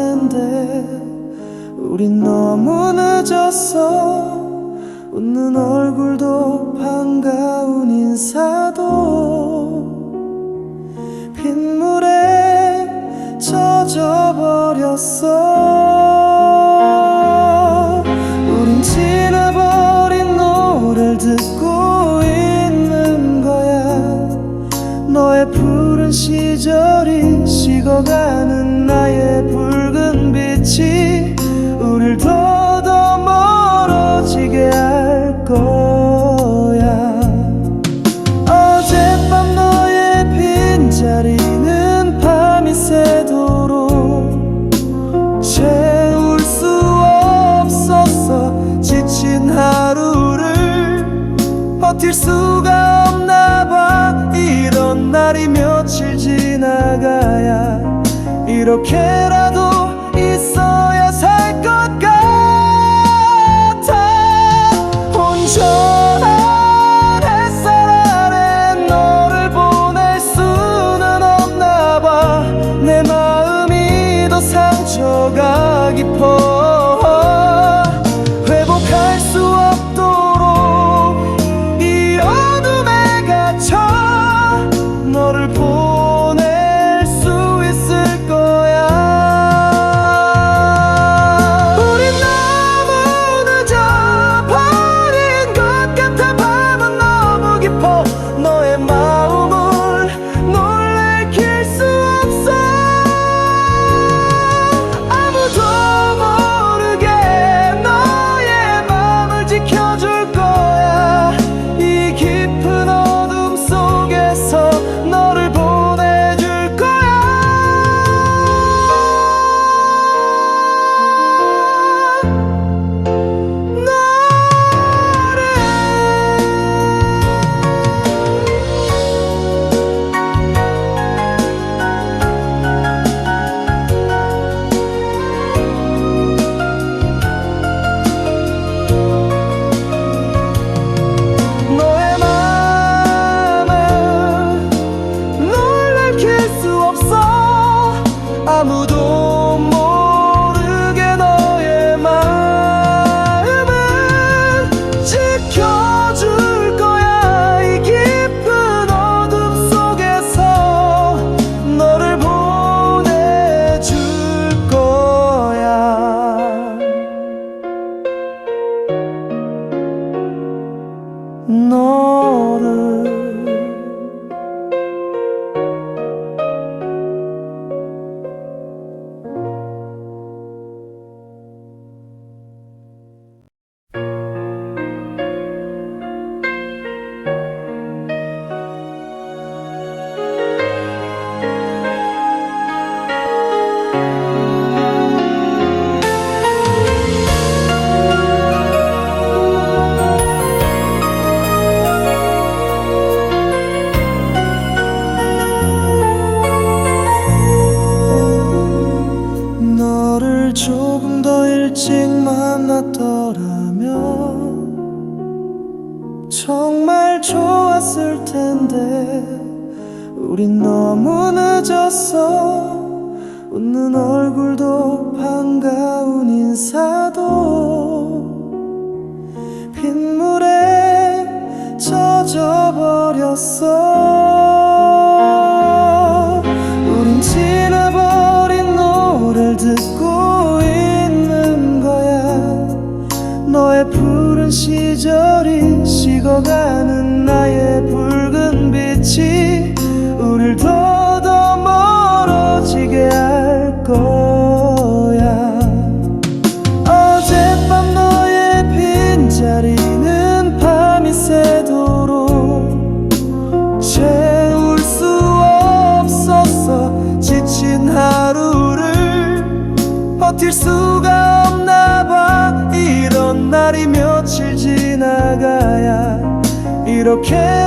텐데 우린 너무 늦었어 웃는 얼굴도 반가운 인사도 빗물에 젖어버렸어. 우린 지나버린 노래를 듣고 있는 거야. 너의 푸른 시절이 식어가는 했지 오늘도 더 멀어지게 할 거야. 어젯밤 너의 빈자리는 밤이 새도록 채울 수 없었어 지친 하루를 버틸 수가 없나 봐. 이런 날이 며칠 지나가야 이렇게라 너 시절이 식어가 이렇게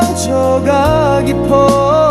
상처가 깊어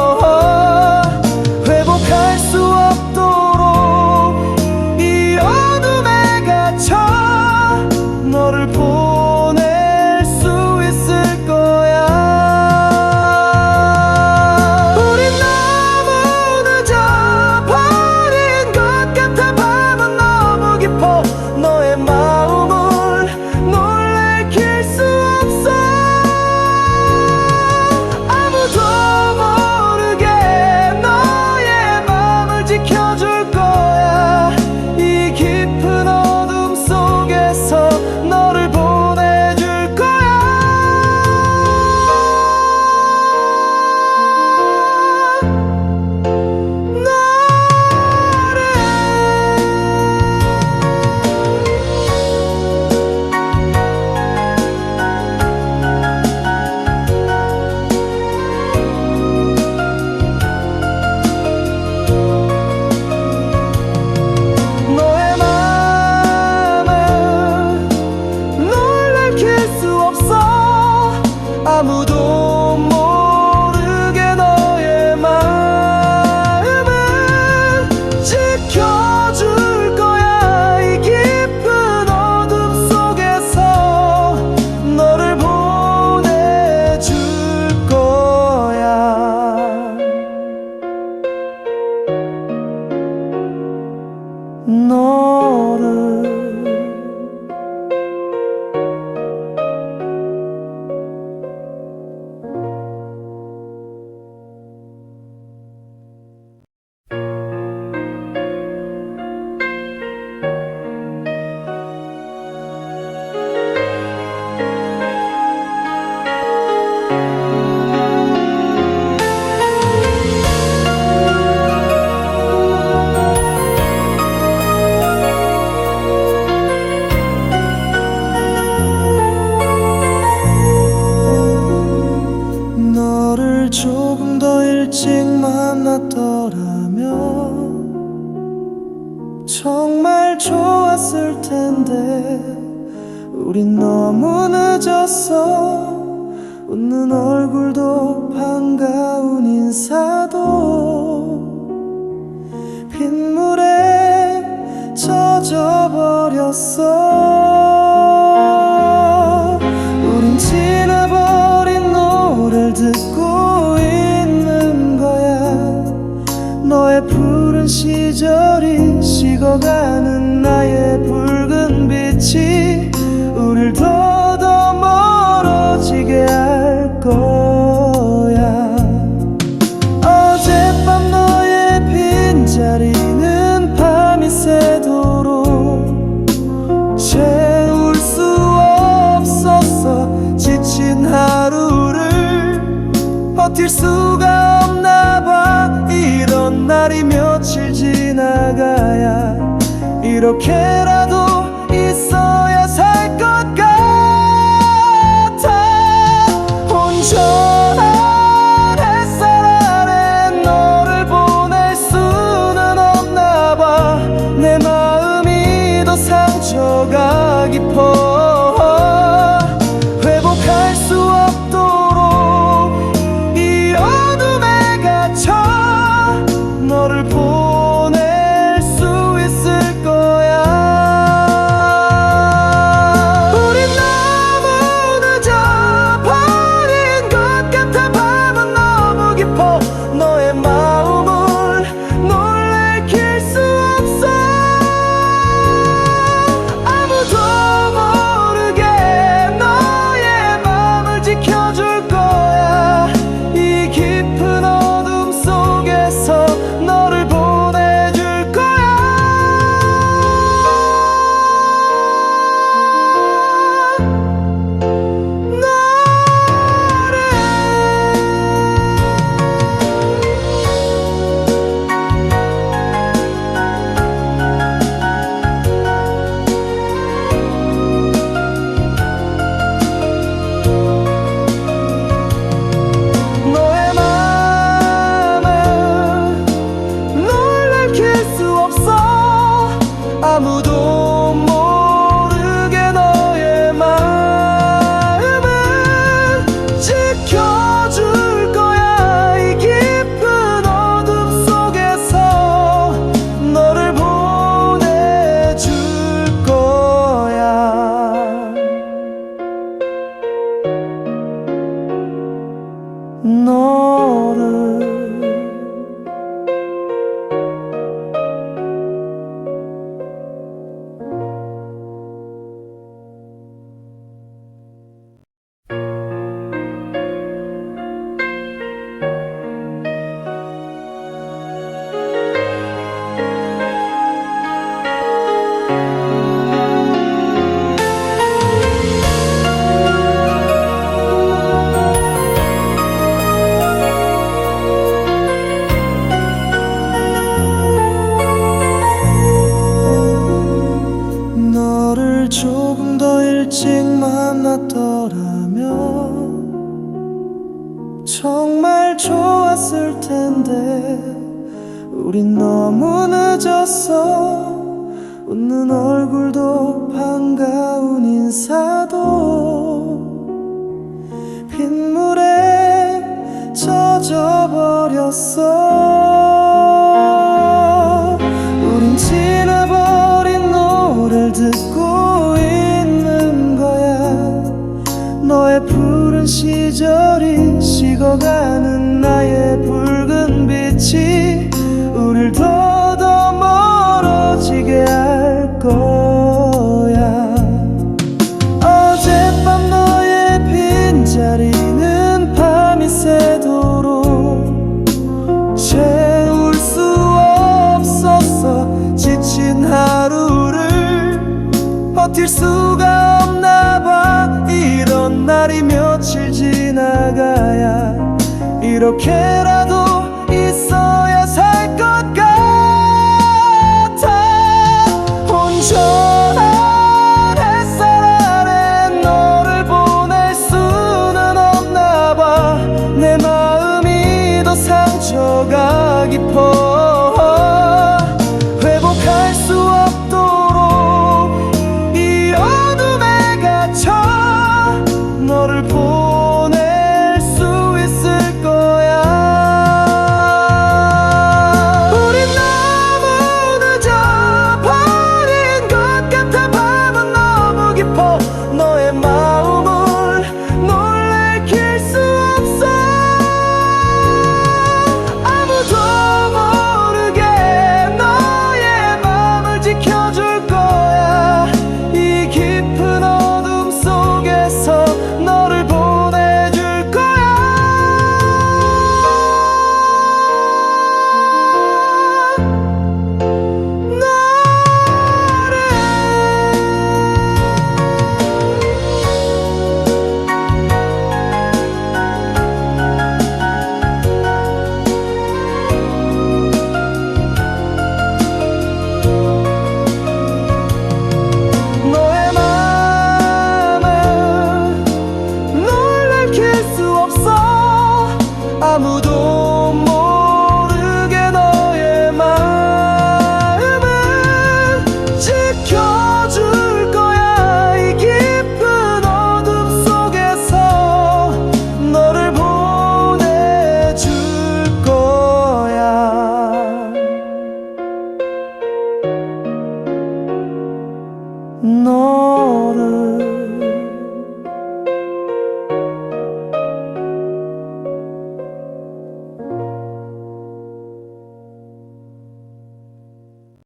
더 일찍 만났더라면 정말 좋았을 텐데 우린 너무 늦었어. 웃는 얼굴도 반가운 인사도 빗물에 젖어버렸어. 시절이 식어가는 나의 붉은 빛이 care 잊어버렸어. 우린 지나버린 노래를 듣고 있는 거야. 너의 푸른 시절이 식어가는 나의 붉은 빛이 버틸 수가 없나 봐. 이런 날이 며칠 지나가야 이렇게라도